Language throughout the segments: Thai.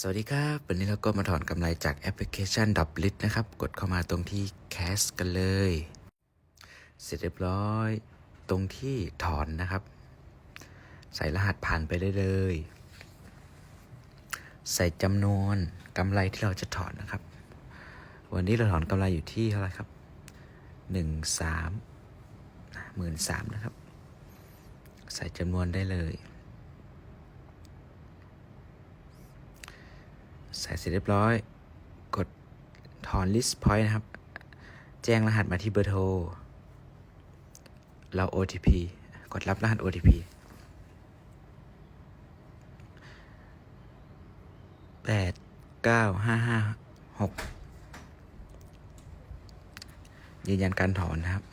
สวัสดีครับ วันนี้เราก็มาถอนกำไรจากแอปพลิเคชันดับลิทนะครับ กดเข้ามาตรงที่ Cash กันเลย เสร็จเรียบร้อย ตรงที่ถอนนะครับ ใส่รหัสผ่านไปได้เลย ใส่จำนวนกำไรที่เราจะถอนนะครับ วันนี้เราถอนกำไรอยู่ที่เท่าไหร่ครับหนึ่งสามหมื่นสามนะครับ ใส่จำนวนได้เลย ใส่เสร็จเรียบร้อย กดถอน list point นะครับ แจ้งรหัสมาที่เบอร์โทร เรา OTP กดรับรหัส OTP แปดเก้าห้าห้าหกยืนยันการถอนนะครับ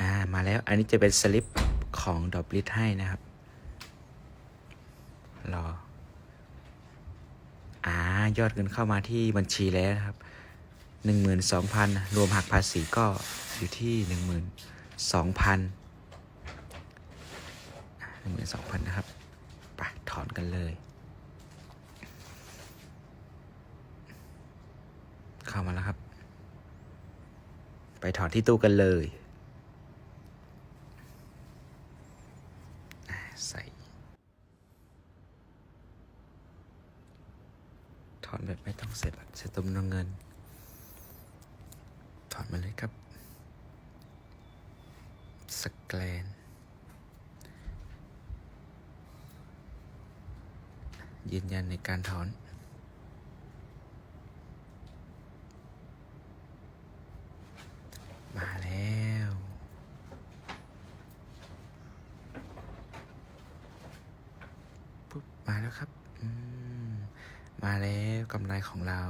อ่า มาแล้ว อันนี้จะเป็นสลิปของดอบลิทให้นะครับ รอ ยอดเงินเข้ามาที่บัญชีแล้วนะครับหนึ่งหมื่นสองพันรวมหักภาษีก็อยู่ที่หนึ่งหมื่นสองพันหนึ่งหมื่นสองพันนะครับไปถอนกันเลย เข้ามาแล้วครับ ไปถอนที่ตู้กันเลย ใส่ ถอนแบบไม่ต้องเสร็จเสร็จตุมนเงิน ถอนมาเลยครับ สแกน ยืนยันในการถอนมาแล้ว ปุ๊บ มาแล้วครับ อืม มาแล้วกำไรของเรา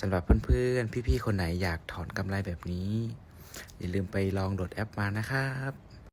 สำหรับเพื่อนๆ พี่ๆ คนไหนอยากถอนกำไรแบบนี้ อย่าลืมไปลองโหลดแอปมานะครับ